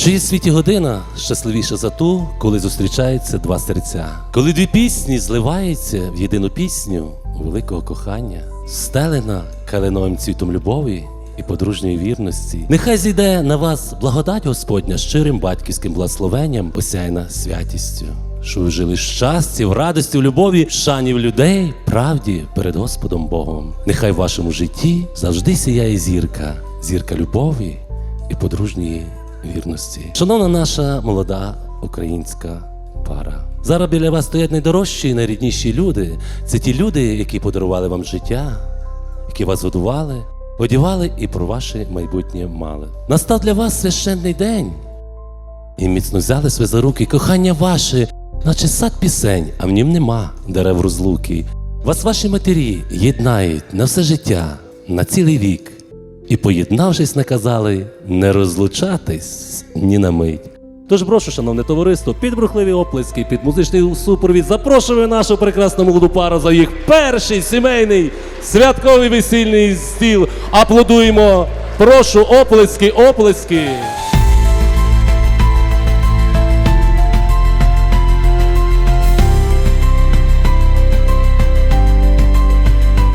Чи є в світі година щасливіша за ту, коли зустрічаються два серця? Коли дві пісні зливаються в єдину пісню великого кохання, стелена калиновим цвітом любові і подружньої вірності. Нехай зійде на вас благодать Господня щирим батьківським благословенням, посяйна святістю. Що ви жили в щасті, в радості, в любові, в шані в людей, правді перед Господом Богом. Нехай в вашому житті завжди сіяє зірка, зірка любові і подружньої вірності. Шановна наша молода українська пара. Зараз біля вас стоять найдорожчі і найрідніші люди. Це ті люди, які подарували вам життя, які вас годували, одівали і про ваше майбутнє мали. Настав для вас священний день. І міцно взяли ви за руки кохання ваше, наче сад пісень, а в нім нема дерев розлуки. Вас ваші матері єднають на все життя, на цілий вік. І, поєднавшись, наказали не розлучатись ні на мить. Тож прошу, шановне товариство, під брухливі оплески, під музичний супровід запрошую нашу прекрасну молоду пару за їх перший сімейний святковий весільний стіл. Аплодуємо! Прошу оплески, оплески!